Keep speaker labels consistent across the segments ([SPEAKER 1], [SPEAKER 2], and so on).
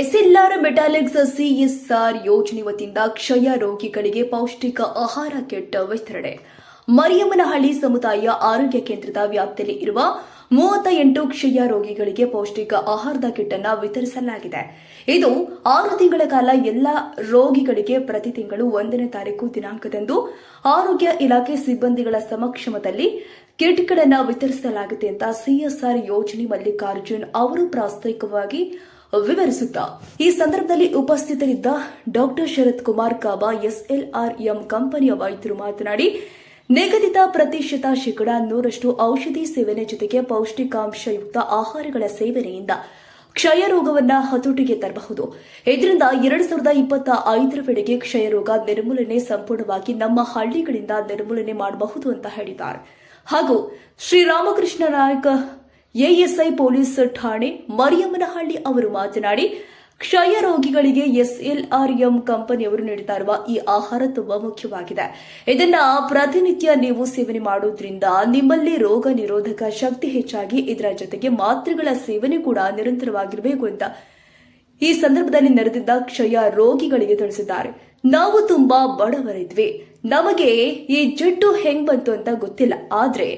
[SPEAKER 1] SLR Metallics CSR ಯೋಜನೆ ವತಿಯಿಂದ ಕ್ಷಯ ರೋಗಿಗಳಿಗೆ ಪೌಷ್ಟಿಕ ಆಹಾರ ಕೆಟ್ಟ ವಿಸ್ತರಣೆ. ಮರಿಯಮ್ಮನಹಳ್ಳಿ ಸಮುದಾಯ ಆರೋಗ್ಯ ಕೇಂದ್ರದ ವ್ಯಾಪ್ತಿಯಲ್ಲಿ ಇರುವ ಮೂವತ್ತ ಎಂಟು ಕ್ಷಯ ರೋಗಿಗಳಿಗೆ ಪೌಷ್ಟಿಕ ಆಹಾರದ ಕಿಟ್ ಅನ್ನು ವಿತರಿಸಲಾಗಿದೆ. ಇದು ಆರು ತಿಂಗಳ ಕಾಲ ಎಲ್ಲ ರೋಗಿಗಳಿಗೆ ಪ್ರತಿ ತಿಂಗಳು ಒಂದನೇ ತಾರೀಕು ದಿನಾಂಕದಂದು ಆರೋಗ್ಯ ಇಲಾಖೆ ಸಿಬ್ಬಂದಿಗಳ ಸಮಕ್ಷಮದಲ್ಲಿ ಕಿಟ್ಗಳನ್ನು ವಿತರಿಸಲಾಗಿದೆ ಅಂತ ಸಿಎಸ್ಆರ್ ಯೋಜನೆ ಮಲ್ಲಿಕಾರ್ಜುನ್ ಅವರು ಪ್ರಾಸ್ತಾವಿಕವಾಗಿ ವಿವರಿಸುತ್ತಾ, ಈ ಸಂದರ್ಭದಲ್ಲಿ ಉಪಸ್ಥಿತರಿದ್ದ ಡಾಕ್ಟರ್ ಶರತ್ ಕುಮಾರ್ ಕಾಬಾ, ಎಸ್ಎಲ್ಆರ್ಎಂ ಕಂಪನಿಯ ವೈದ್ಯರು ಮಾತನಾಡಿ, ನಿಗದಿತ ಪ್ರತಿಶತ ಶೇಕಡ ನೂರಷ್ಟು ಔಷಧಿ ಸೇವನೆ ಜೊತೆಗೆ ಪೌಷ್ಟಿಕಾಂಶಯುಕ್ತ ಆಹಾರಗಳ ಸೇವನೆಯಿಂದ ಕ್ಷಯ ರೋಗವನ್ನ ಹತೋಟಿಗೆ ತರಬಹುದು. ಇದರಿಂದ ಎರಡ್ ಸಾವಿರದ ಇಪ್ಪತ್ತ ಐದರ ವೇಳೆಗೆ ಕ್ಷಯ ರೋಗ ನಿರ್ಮೂಲನೆ ಸಂಪೂರ್ಣವಾಗಿ ನಮ್ಮ ಹಳ್ಳಿಗಳಿಂದ ನಿರ್ಮೂಲನೆ ಮಾಡಬಹುದು ಅಂತ ಹೇಳಿದ್ದಾರೆ. ಹಾಗೂ ಶ್ರೀರಾಮಕೃಷ್ಣ ನಾಯಕ್ ಎಎಸ್ಐ ಪೊಲೀಸ್ ಠಾಣೆ ಮರಿಯಮ್ಮನಹಳ್ಳಿ ಅವರು ಮಾತನಾಡಿ, ಕ್ಷಯ ರೋಗಿಗಳಿಗೆ ಎಸ್ಎಲ್ಆರ್ಎಂ ಕಂಪನಿಯವರು ನೀಡುತ್ತಾ ಇರುವ ಈ ಆಹಾರ ತುಂಬಾ ಮುಖ್ಯವಾಗಿದೆ. ಇದನ್ನ ಪ್ರತಿನಿತ್ಯ ನೀವು ಸೇವನೆ ಮಾಡೋದ್ರಿಂದ ನಿಮ್ಮಲ್ಲಿ ರೋಗ ನಿರೋಧಕ ಶಕ್ತಿ ಹೆಚ್ಚಾಗಿ ಇದರ ಜೊತೆಗೆ ಮಾತ್ರೆಗಳ ಸೇವನೆ ಕೂಡ ನಿರಂತರವಾಗಿರಬೇಕು ಅಂತ ಈ ಸಂದರ್ಭದಲ್ಲಿ ನೆರೆದಿದ್ದ ಕ್ಷಯ ರೋಗಿಗಳಿಗೆ ತಿಳಿಸಿದ್ದಾರೆ. ನಾವು ತುಂಬಾ ಬಡವರಿದ್ವಿ. ನಮಗೆ ಈ ಜಿಡ್ಡು ಹೆಂಗ್ ಬಂತು ಅಂತ ಗೊತ್ತಿಲ್ಲ, ಆದ್ರೆ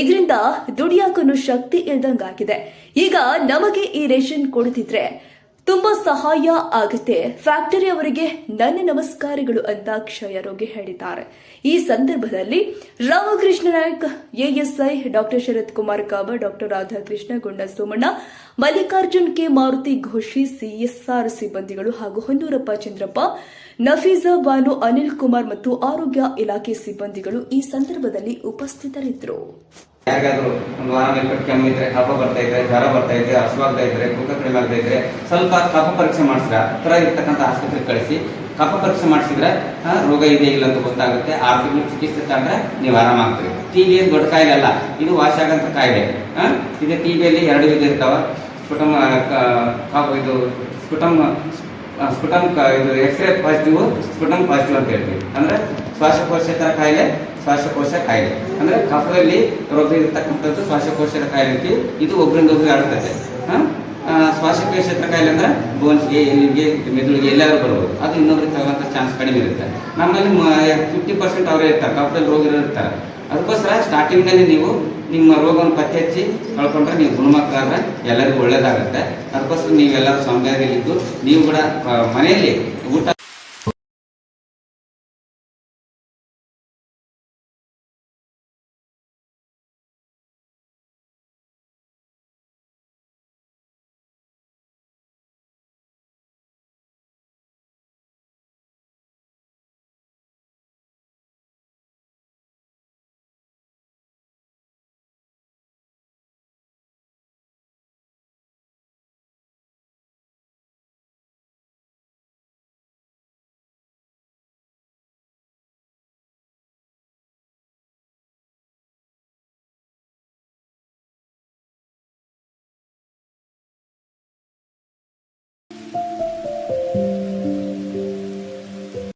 [SPEAKER 1] ಇದರಿಂದ ದುಡಿಯಾಕನು ಶಕ್ತಿ ಇಲ್ದಂಗಾಗಿದೆ ಈಗ ನಮಗೆ ಈ ರೇಷನ್ ಕೊಡುತ್ತಿದ್ರೆ ತುಂಬಾ ಸಹಾಯ ಆಗುತ್ತೆ. ಫ್ಯಾಕ್ಟರಿ ಅವರಿಗೆ ನನ್ನ ನಮಸ್ಕಾರಗಳು ಅಂತ ಕ್ಷಯ ರೋಗಿ ಹೇಳಿದ್ದಾರೆ. ಈ ಸಂದರ್ಭದಲ್ಲಿ Ramakrishna Nayak ASI doctor Sharath Kumar Kaba, doctor Radhakrishna Gunda Somanna Mallikarjun K Maruti Ghoshi CSR ಸಿಬ್ಬಂದಿಗಳು ಹಾಗೂ ಹೊನ್ನೂರಪ್ಪ ಚಂದ್ರಪ್ಪ ನಫೀಜಾ ಬಾನು ಅನಿಲ್ ಕುಮಾರ್ ಮತ್ತು ಆರೋಗ್ಯ ಇಲಾಖೆ ಸಿಬ್ಬಂದಿಗಳು ಈ ಸಂದರ್ಭದಲ್ಲಿ ಉಪಸ್ಥಿತರಿದ್ದರು.
[SPEAKER 2] ಯಾರಿಗಾದ್ರೂ ಒಂದು ವಾರ ಕೆಮ್ಮು ಇದ್ರೆ ಕಫ ಬರ್ತಾ ಇದ್ರೆ, ಜ್ವರ ಬರ್ತಾ ಇದ್ರೆ, ಹಸುವಾಗ್ತಾ ಇದ್ರೆ ತೂಕ ಕಡಿಮೆ ಆಗ್ತಾ ಇದ್ರೆ ಸ್ವಲ್ಪ ಕಫ ಪರೀಕ್ಷೆ ಮಾಡಿಸಿದ್ರೆ ಹತ್ರ ಇರ್ತಕ್ಕಂಥ ಆಸ್ಪತ್ರೆಗೆ ಕಳಿಸಿ. ಕಫ ಪರೀಕ್ಷೆ ಮಾಡಿಸಿದ್ರೆ ರೋಗ ಇದೆ ಇಲ್ಲ ಅಂತ ಗೊತ್ತಾಗುತ್ತೆ, ಆರು ತಿಂಗಳು ಚಿಕಿತ್ಸೆ ತಗೊಂಡ್ರೆ ನೀವು ಆರಾಮಾಗ್ತೀರಿ ಟಿ ಬಿ ಏನು ದೊಡ್ಡ ಕಾಯಿಲೆ ಅಲ್ಲ, ಇದು ವಾಸಿ ಆಗಂತ ಕಾಯಿಲೆ ಇದೆ ಟಿ ಬಿಯಲ್ಲಿ ಎರಡು ವಿಧ ಇರ್ತಾವ ಸ್ಫುಟಮ್ ಇದು ಸ್ಫುಟಮ್ ಸ್ಫುಟಮ್ ಇದು ಎಕ್ಸ್ರೇ ಪಾಸಿಟಿವ್ ಸ್ಫುಟಮ್ ಪಾಸಿಟಿವ್ ಅಂತ ಹೇಳ್ತೀವಿ. ಅಂದ್ರೆ ಶ್ವಾಸಕೋಶೇತರ ಕಾಯಿಲೆ, ಶ್ವಾಸಕೋಶ ಕಾಯಿಲೆ. ಅಂದ್ರೆ ಕಫದಲ್ಲಿ ರೋಗ ಇರತಕ್ಕಂಥದ್ದು ಶ್ವಾಸಕೋಶದ ಕಾಯಿಲೆ ಇದು ಒಬ್ಬರಿಂದ ಒಬ್ಬರು ಆಡ್ತದೆ ಆ? ಆ, ಶ್ವಾಸಕೋಶೇತರ ಕಾಯಿಲೆ ಅಂದ್ರೆ ಬೋನ್ಸ್ಗೆ ಎಲ್ಲಿಗೆ ಮೆದುಳಿಗೆ ಎಲ್ಲಾದ್ರೂ ಬರ್ಬೋದು. ಅದು ಇನ್ನೊಬ್ರಿಗೆ ತಗೋಂಥ ಚಾನ್ಸ್ ಕಡಿಮೆ ಇರುತ್ತೆ. ನಮ್ಮಲ್ಲಿ ಫಿಫ್ಟಿ ಪರ್ಸೆಂಟ್ ಅವರೇ ಇರ್ತಾರೆ ಕಫದಲ್ಲಿ ರೋಗ ಇರ್ತಾರೆ. ಅದಕ್ಕೋಸ್ಕರ ಸ್ಟಾರ್ಟಿಂಗ್ನಲ್ಲಿ ನೀವು ನಿಮ್ಮ ರೋಗವನ್ನು ಪತ್ತೆ ಹಚ್ಚಿ ಕಳ್ಕೊಂಡ್ರೆ ನೀವು ಗುಣಮಟ್ಟ ಎಲ್ಲರಿಗೂ ಒಳ್ಳೇದಾಗುತ್ತೆ. ಅದಕ್ಕೋಸ್ಕರ ನೀವೆಲ್ಲರೂ ಸೌಂದರ್ಯದಲ್ಲಿದ್ದು ನೀವು ಕೂಡ ಮನೆಯಲ್ಲಿ ಊಟ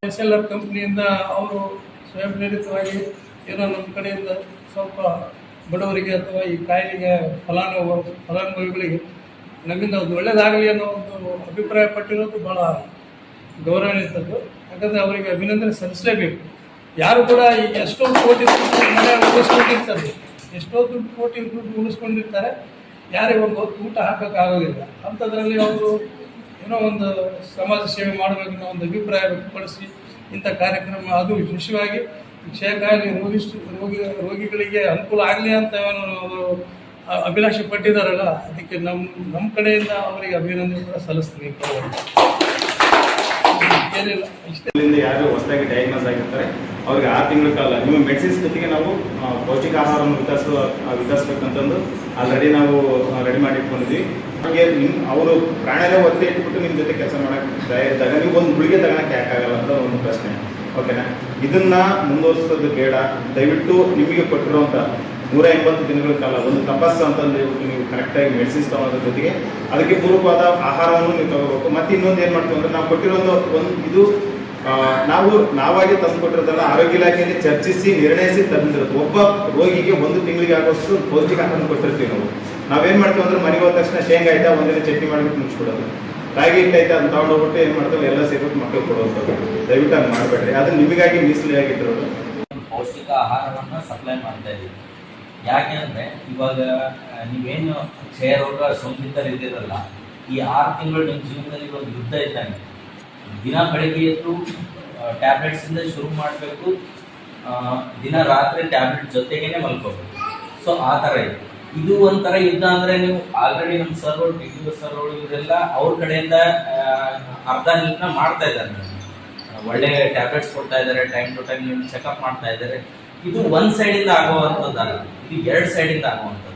[SPEAKER 3] ಎಸ್ ಎಲ್ ಆರ್ ಕಂಪ್ನಿಯಿಂದ ಅವರು ಸ್ವಯಂ ಪ್ರೇರಿತವಾಗಿ ಏನೋ ನಮ್ಮ ಕಡೆಯಿಂದ ಸ್ವಲ್ಪ ಬಡವರಿಗೆ ಅಥವಾ ಈ ಕಾಯಿಲೆಗೆ ಫಲಾನುಭವ, ಫಲಾನುಭವಿಗಳಿಗೆ ನಮ್ಮಿಂದ ಒಂದು ಒಳ್ಳೆಯದಾಗಲಿ ಅನ್ನೋ ಒಂದು ಅಭಿಪ್ರಾಯ ಪಟ್ಟಿರೋದು ಭಾಳ ಗೌರವಾನ್ವಿತದ್ದು ಯಾಕಂದರೆ ಅವರಿಗೆ ಅಭಿನಂದನೆ ಸಲ್ಲಿಸಲೇಬೇಕು. ಯಾರು ಕೂಡ ಈಗ ಎಷ್ಟೊಂದು ಕೋಟಿ ಉಳಿಸ್ಕೊಂಡಿರ್ತಾರೆ ಎಷ್ಟೋ ದುಡ್ಡು ಕೋಟಿ ದುಡ್ಡು ಉಳಿಸ್ಕೊಂಡಿರ್ತಾರೆ, ಯಾರಿಗೆ ಒಂದು ಊಟ ಹಾಕೋಕ್ಕಾಗೋದಿಲ್ಲ. ಅಂಥದ್ರಲ್ಲಿ ಅವರು ಏನೋ ಒಂದು ಸಮಾಜ ಸೇವೆ ಮಾಡಬೇಕು ಅನ್ನೋ ಒಂದು ಅಭಿಪ್ರಾಯ ವ್ಯಕ್ತಪಡಿಸಿ ಇಂಥ ಕಾರ್ಯಕ್ರಮ. ಅದು ವಿಶೇಷವಾಗಿ ಕ್ಷಯಕಾಯಿಲೆ ರೋಗಿ ರೋಗಿ ರೋಗಿಗಳಿಗೆ ಅನುಕೂಲ ಆಗಲಿ ಅಂತ ಏನು ಅವರು ಅಭಿಲಾಷೆ ಪಟ್ಟಿದ್ದಾರಲ್ಲ, ಅದಕ್ಕೆ ನಮ್ಮ ನಮ್ಮ ಕಡೆಯಿಂದ ಅವರಿಗೆ ಅಭಿನಂದನೆ ಕೂಡ ಸಲ್ಲಿಸ್ತೀನಿ.
[SPEAKER 4] ಯಾರು ಹೊಸದಾಗಿ ಡಯಾಗ್ನೋಸ್ ಆಗಿರ್ತಾರೆ. ಅವ್ರಿಗೆ ಆರು ತಿಂಗಳ ಕಾಲ, ನಿಮ್ಮ ಮೆಡಿಸಿನ್ಸ್ ಜೊತೆಗೆ ನಾವು ಪೌಷ್ಟಿಕ ಆಹಾರವನ್ನು ವಿತರಿಸುವ ವಿತರಿಸ್ಬೇಕಂತಂದು ಆಲ್ರೆಡಿ ನಾವು ರೆಡಿ ಮಾಡಿ ಇಟ್ಕೊಂಡಿದ್ವಿ ಹಾಗೆ ನಿಮ್ಮ ಅವರು ಪ್ರಾಣನೇ ಒತ್ತಿ ಇಟ್ಬಿಟ್ಟು ನಿಮ್ಮ ಜೊತೆ ಕೆಲಸ ಮಾಡಕ್ಕೆ ತಯಾರಿದ್ದಾಗ ನೀವು ಒಂದು ಗುಳಿಗೆ ತಗೊಳಕ್ಕೆ ಯಾಕಾಗಲ್ಲ ಅಂತ ಒಂದು ಪ್ರಶ್ನೆ. ಓಕೆನಾ ಇದನ್ನ ಮುಂದುವರಿಸೋದು ಬೇಡ. ದಯವಿಟ್ಟು ನಿಮಗೆ ಕೊಟ್ಟಿರುವಂತ ನೂರ ಎಂಬತ್ತು ದಿನಗಳ ಕಾಲ, ಒಂದು ತಪಸ್ಸು ಅಂತ ಹೇಳ್ಬಿಟ್ಟು ನೀವು ಕರೆಕ್ಟಾಗಿ ಮೆಡಿಸಿನ್ಸ್ ತಗೊಳ್ಳೋದ್ರ ಜೊತೆಗೆ ಅದಕ್ಕೆ ಪೂರ್ವಕವಾದ ಆಹಾರವನ್ನು ನೀವು ತಗೋಬೇಕು. ಮತ್ತೆ ಇನ್ನೊಂದು ಏನು ಮಾಡ್ತೀವಿ ಅಂದ್ರೆ ನಾವು ಕೊಟ್ಟಿರೋದು ಒಂದು ಇದು ನಾವು, ನಾವಾಗಿ ತಂದು ಕೊಟ್ಟಿರೋದಲ್ಲ ಆರೋಗ್ಯ ಇಲಾಖೆಯಲ್ಲಿ ಚರ್ಚಿಸಿ, ನಿರ್ಣಯಿಸಿ ತಂದಿರೋದು. ಒಬ್ಬ ರೋಗಿಗೆ ಒಂದು ತಿಂಗಳಿಗೆ ಆಗೋಷ್ಟು ಪೌಷ್ಟಿಕ ಆಹಾರ ಕೊಟ್ಟಿರ್ತೀವಿ ನಾವು. ನಾವೇನು ಮಾಡ್ತೀವಿ ಅಂದ್ರೆ ಮನೆಗೆ ಹೋದ ತಕ್ಷಣ ಶೇಂಗಾ ಆಯ್ತಾ ಒಂದಿನ ಚಟ್ನಿ ಮಾಡ್ಬಿಟ್ಟು ಮುಗಿಸ್ಬಿಡೋದು. ರಾಗಿ ಹಿಟ್ಟೈತೆ ಅಂತ ತಗೊಂಡೋಗ್ಬಿಟ್ಟು ಏನು ಮಾಡ್ತಾರೆ ಎಲ್ಲ ಸೇರ್ಬಿಟ್ಟು ಮಕ್ಕಳು ಕೊಡುವಂಥದ್ದು. ದಯವಿಟ್ಟು ಹಂಗೆ ಮಾಡಬೇಡ್ರಿ. ಅದು ನಿಮಗಾಗಿ ಮೀಸಲಿಯಾಗಿಟ್ಟಿರೋದು.
[SPEAKER 5] ಪೌಷ್ಟಿಕ ಆಹಾರವನ್ನು ಸಪ್ಲೈ ಮಾಡ್ತಾ ಇದ್ದೀವಿ ಯಾಕೆ ಅಂದರೆ ಇವಾಗ ನೀವೇನು ಕ್ಷಯ ರೋಗ ಸೋಂಕಿತರಿದ್ದೀರಲ್ಲ ಈ ಆರು ತಿಂಗಳು ನಿಮ್ಮ ಜೀವನದಲ್ಲಿ ಒಂದು ಯುದ್ಧ ಇದ್ದಂಗೆ, ದಿನ ಬೆಳಗ್ಗೆ ಎದ್ದು ಟ್ಯಾಬ್ಲೆಟ್ಸಿಂದ ಶುರು ಮಾಡಬೇಕು ದಿನ ರಾತ್ರಿ ಟ್ಯಾಬ್ಲೆಟ್ ಜೊತೆಗೇನೆ ಮಲ್ಕೋಬೇಕು. ಸೊ ಆ ಥರ ಇದೆ. ಇದು ಒಂಥರ ಯುದ್ಧ ಅಂದರೆ ನೀವು ಆಲ್ರೆಡಿ ನಮ್ಮ ಸರ್ ಟಿವಿ ಸರ್ ಇವರೆಲ್ಲ ಅವ್ರ ಕಡೆಯಿಂದ ಅರ್ಧ ಹೆಲ್ಪ್ನ ಮಾಡ್ತಾ ಇದ್ದಾರೆ. ಒಳ್ಳೆ ಟ್ಯಾಬ್ಲೆಟ್ಸ್ ಕೊಡ್ತಾ ಇದ್ದಾರೆ ಟೈಮ್ ಟು ಟೈಮ್ ನೀವು ಚೆಕಪ್ ಮಾಡ್ತಾ ಇದ್ದಾರೆ. ಇದು ಒಂದ್ ಸೈಡ್ ಇಂದ ಆಗುವಂತದ್ದಲ್ಲ, ಇದು ಎರಡ್ ಸೈಡ್ ಇಂದ ಆಗುವಂತದ್ದು.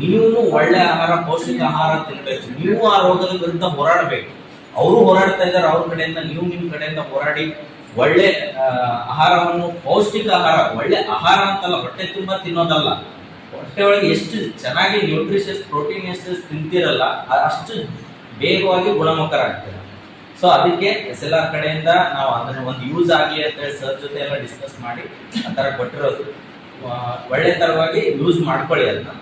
[SPEAKER 5] ನೀವು ಒಳ್ಳೆ ಆಹಾರ, ಪೌಷ್ಟಿಕ ಆಹಾರ ತಿನ್ಬೇಕು. ನೀವು ಆ ರೋಗದ ವಿರುದ್ಧ ಹೋರಾಡಬೇಕು. ಅವರು ಹೋರಾಡ್ತಾ ಇದ್ದಾರೆ, ಅವ್ರ ಕಡೆಯಿಂದ, ನೀವು ನಿಮ್ ಕಡೆಯಿಂದ ಹೋರಾಡಿ ಒಳ್ಳೆ ಆಹಾರವನ್ನು, ಪೌಷ್ಟಿಕ ಆಹಾರ, ಒಳ್ಳೆ ಆಹಾರ ಅಂತಲ್ಲ, ಹೊಟ್ಟೆ ತುಂಬಾ ತಿನ್ನೋದಲ್ಲ. ಹೊಟ್ಟೆ ಒಳಗೆ ಎಷ್ಟು ಚೆನ್ನಾಗಿ ನ್ಯೂಟ್ರಿಷಿಯಸ್ ಪ್ರೋಟೀನ್ ಎಷ್ಟು ತಿಂತಿರಲ್ಲ ಅಷ್ಟು ಬೇಗವಾಗಿ ಗುಣಮುಖರಾಗ್ತೀರ. ಸೊ ಅದಕ್ಕೆ ಎಸ್ ಎಲ್ ಆರ್ ಕಡೆಯಿಂದ ನಾವು ಅದನ್ನು ಒಂದು ಯೂಸ್ ಆಗಲಿ ಅಂತ ಹೇಳಿ ಸರ್ ಜೊತೆ ಎಲ್ಲ ಡಿಸ್ಕಸ್ ಮಾಡಿ, ಆ ಥರ ಕೊಟ್ಟಿರೋದು. ಒಳ್ಳೆ ತರವಾಗಿ ಯೂಸ್ ಮಾಡ್ಕೊಳ್ಳಿ ಅದನ್ನ.